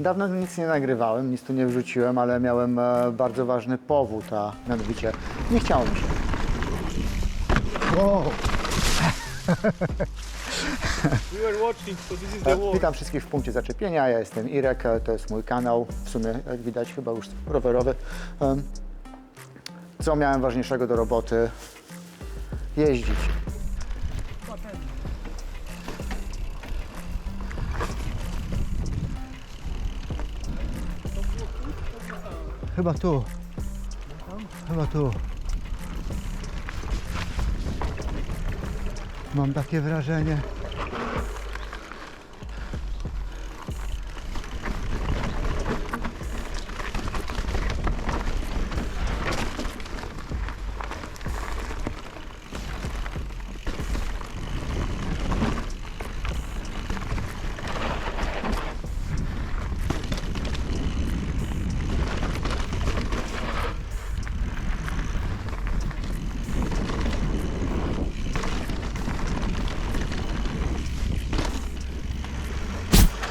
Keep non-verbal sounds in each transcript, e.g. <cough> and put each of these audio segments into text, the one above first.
Dawno nic nie nagrywałem, nic tu nie wrzuciłem, ale miałem e, bardzo ważny powód, a mianowicie nie chciało mi się. Wow. <laughs> We were watching, so this is the E, wall. Witam wszystkich w punkcie zaczepienia. Ja jestem Irek, e, to jest mój kanał, w sumie jak widać chyba już rowerowy. Em, Co miałem ważniejszego do roboty? Jeździć. Chyba tu. Chyba tu. Mam takie wrażenie.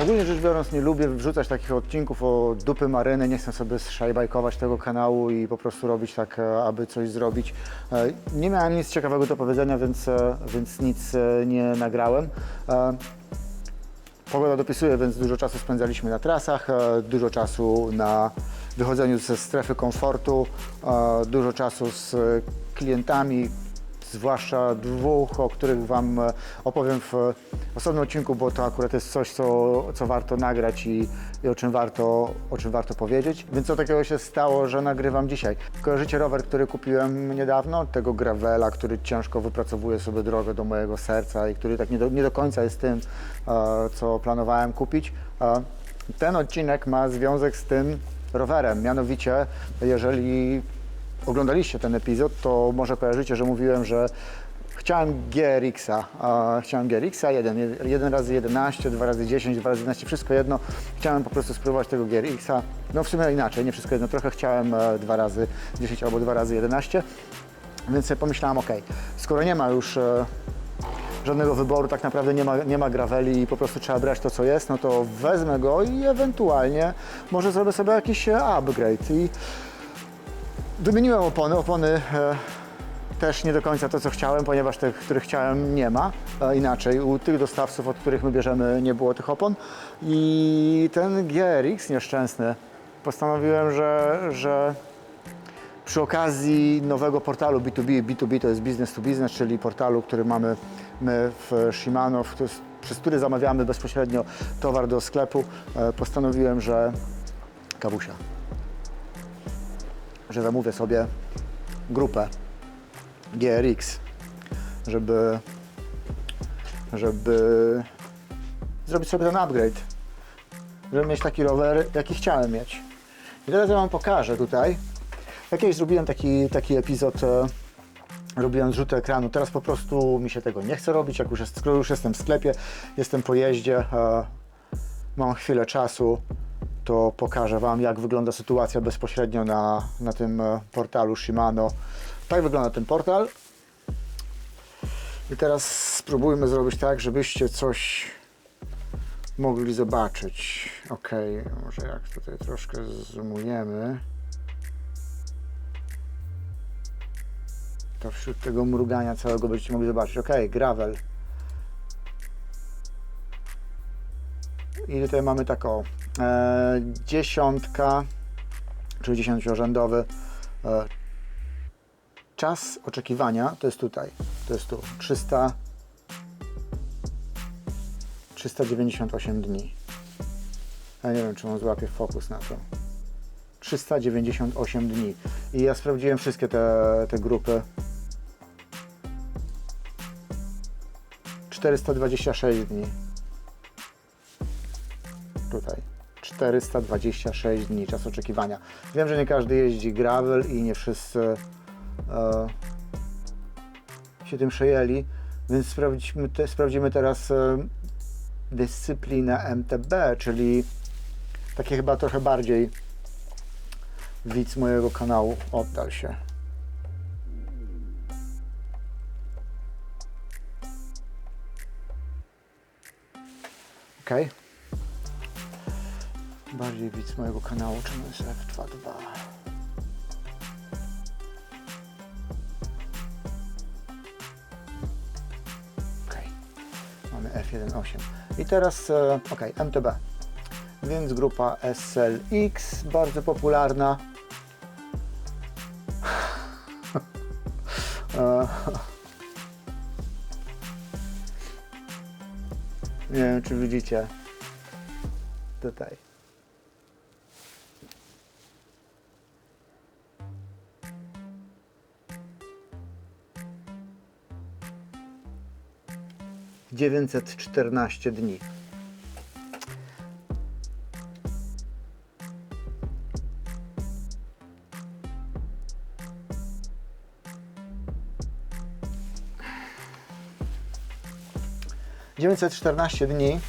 Ogólnie rzecz biorąc nie lubię wrzucać takich odcinków o dupy maryny, nie chcę sobie szajbajkować tego kanału i po prostu robić tak, e, aby coś zrobić. E, Nie miałem nic ciekawego do powiedzenia, więc, e, więc nic nie nagrałem. Pogoda dopisuje, więc dużo czasu spędzaliśmy na trasach, dużo czasu na wychodzeniu ze strefy komfortu, dużo czasu z klientami, zwłaszcza dwóch, o których Wam e, opowiem w osobnym odcinku, bo to akurat jest coś, co, co warto nagrać i, i o, czym warto, o czym warto powiedzieć. Więc co takiego się stało, że nagrywam dzisiaj? Kojarzycie rower, który kupiłem niedawno? Tego Gravela, który ciężko wypracowuje sobie drogę do mojego serca i który tak nie do, nie do końca jest tym, e, co planowałem kupić. E, ten odcinek ma związek z tym rowerem, mianowicie jeżeli oglądaliście ten epizod, to może kojarzycie, że mówiłem, że chciałem GRX-a. a Chciałem GRX-a, jeden, jeden razy 11, dwa razy 10, dwa razy 11, wszystko jedno. Chciałem po prostu spróbować tego GRX-a. No w sumie inaczej, nie wszystko jedno. Trochę chciałem e, dwa razy 10 albo dwa razy 11. Więc sobie pomyślałem, ok, skoro nie ma już e, żadnego wyboru, tak naprawdę nie ma, nie ma graveli i po prostu trzeba brać to, co jest, no to wezmę go i ewentualnie może zrobię sobie jakiś e, upgrade. I Wymieniłem opony. Opony e, też nie do końca to, co chciałem, ponieważ tych, których chciałem, nie ma. E, inaczej, u tych dostawców, od których my bierzemy, nie było tych opon. I ten GRX nieszczęsny, postanowiłem, że, że przy okazji nowego portalu B2B, B2B to jest business to business, czyli portalu, który mamy my w Shimano, w, przez który zamawiamy bezpośrednio towar do sklepu, e, postanowiłem, że kawusia że zamówię sobie grupę GRX, żeby, żeby zrobić sobie ten upgrade, żeby mieć taki rower, jaki chciałem mieć. I teraz ja Wam pokażę tutaj. Ja kiedyś zrobiłem taki, taki epizod, e, robiłem zrzuty ekranu, teraz po prostu mi się tego nie chce robić, jak już, jest, już jestem w sklepie, jestem po jeździe, e, mam chwilę czasu, to pokażę Wam, jak wygląda sytuacja bezpośrednio na, na tym e, portalu Shimano. Tak wygląda ten portal. I teraz spróbujmy zrobić tak, żebyście coś mogli zobaczyć. Ok, może jak tutaj troszkę zoomujemy. To wśród tego mrugania całego będziecie mogli zobaczyć. Ok, gravel. I tutaj mamy taką dziesiątka, czyli dziesięciorzędowy. E, czas oczekiwania to jest tutaj, to jest tu 300, 398 dni. Ja nie wiem, czy on złapie fokus na to. 398 dni. I ja sprawdziłem wszystkie te, te grupy. 426 dni tutaj 426 dni czas oczekiwania. Wiem, że nie każdy jeździ gravel i nie wszyscy e, się tym przejęli, więc sprawdzimy, te, sprawdzimy teraz e, dyscyplinę MTB, czyli takie chyba trochę bardziej widz mojego kanału oddal się. Ok. Bardziej widz mojego kanału, czym jest F22. Ok, mamy F1.8. I teraz, e, ok, MTB. Więc grupa SLX, bardzo popularna. <laughs> Nie wiem, czy widzicie tutaj. Dziewięćset czternaście dni. Dziewięćset czternaście dni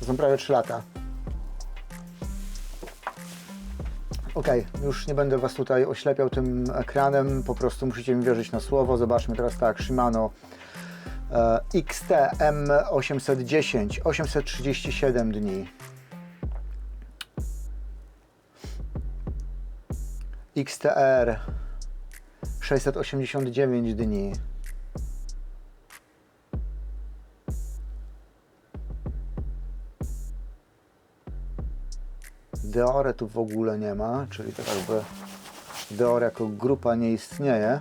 to są prawie 3 lata. Ok, już nie będę Was tutaj oślepiał tym ekranem, po prostu musicie mi wierzyć na słowo. Zobaczmy teraz tak, Shimano XTM 810, 837 dni. XTR 689 dni. Deore tu w ogóle nie ma, czyli to jakby Deore jako grupa nie istnieje.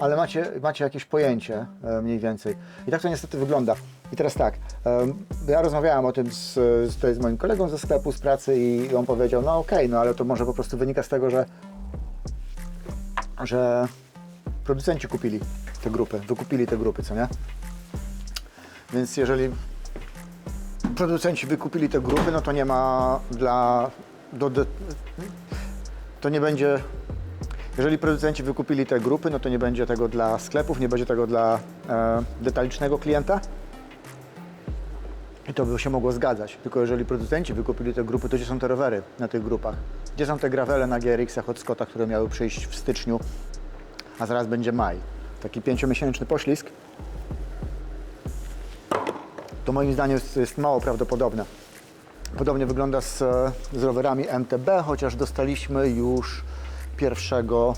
Ale macie, macie jakieś pojęcie e, mniej więcej. I tak to niestety wygląda. I teraz tak, ja rozmawiałem o tym z, z, tutaj z moim kolegą ze sklepu, z pracy i on powiedział, no okej, no ale to może po prostu wynika z tego, że, że producenci kupili te grupy, wykupili te grupy, co nie? Więc jeżeli producenci wykupili te grupy, no to nie ma dla. Do, do, to nie będzie. Jeżeli producenci wykupili te grupy, no to nie będzie tego dla sklepów, nie będzie tego dla e, detalicznego klienta. I to by się mogło zgadzać. Tylko jeżeli producenci wykupili te grupy, to gdzie są te rowery na tych grupach? Gdzie są te gravele na GRX-ach od Scotta, które miały przyjść w styczniu, a zaraz będzie maj? Taki pięciomiesięczny poślizg to moim zdaniem jest, jest mało prawdopodobne. Podobnie wygląda z, z rowerami MTB, chociaż dostaliśmy już pierwszego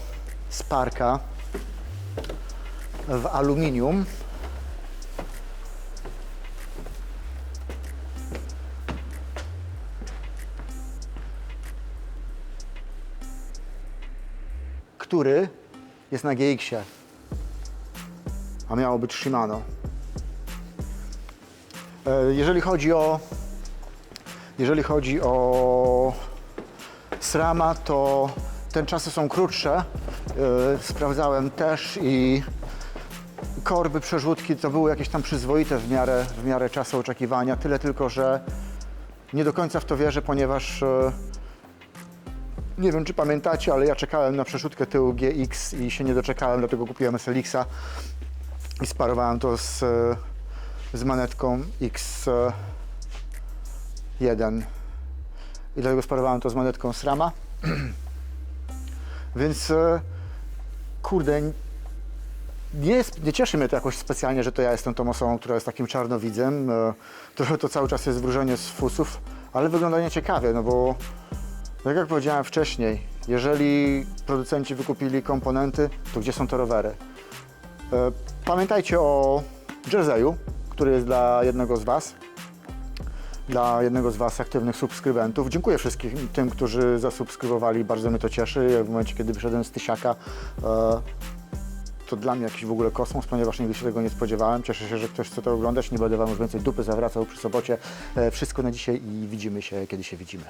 Sparka w aluminium. Który jest na GX-ie, a miało być Shimano. E, Jeżeli chodzi o jeżeli chodzi o SRAMa, to ten czasy są krótsze. E, Sprawdzałem też i korby, przerzutki to były jakieś tam przyzwoite w miarę, w miarę czasu oczekiwania. Tyle tylko, że nie do końca w to wierzę, ponieważ e, nie wiem, czy pamiętacie, ale ja czekałem na przerzutkę tyłu GX i się nie doczekałem, dlatego kupiłem SLX-a i sparowałem to z, e, z manetką X1 i dlatego sparowałem to z manetką SRAMa. <clears throat> Więc e, kurde, nie, jest, nie cieszy mnie to jakoś specjalnie, że to ja jestem tą osobą, która jest takim czarnowidzem. E, Trochę to cały czas jest wróżenie z fusów, ale wygląda nieciekawie, no bo tak jak powiedziałem wcześniej, jeżeli producenci wykupili komponenty, to gdzie są te rowery? E, Pamiętajcie o jerseyu, który jest dla jednego z Was, dla jednego z Was aktywnych subskrybentów. Dziękuję wszystkim tym, którzy zasubskrybowali, bardzo mnie to cieszy. W momencie, kiedy wyszedłem z Tysiaka, e, to dla mnie jakiś w ogóle kosmos, ponieważ nigdy się tego nie spodziewałem. Cieszę się, że ktoś chce to oglądać. Nie będę Wam już więcej dupy zawracał przy sobocie. E, Wszystko na dzisiaj i widzimy się, kiedy się widzimy.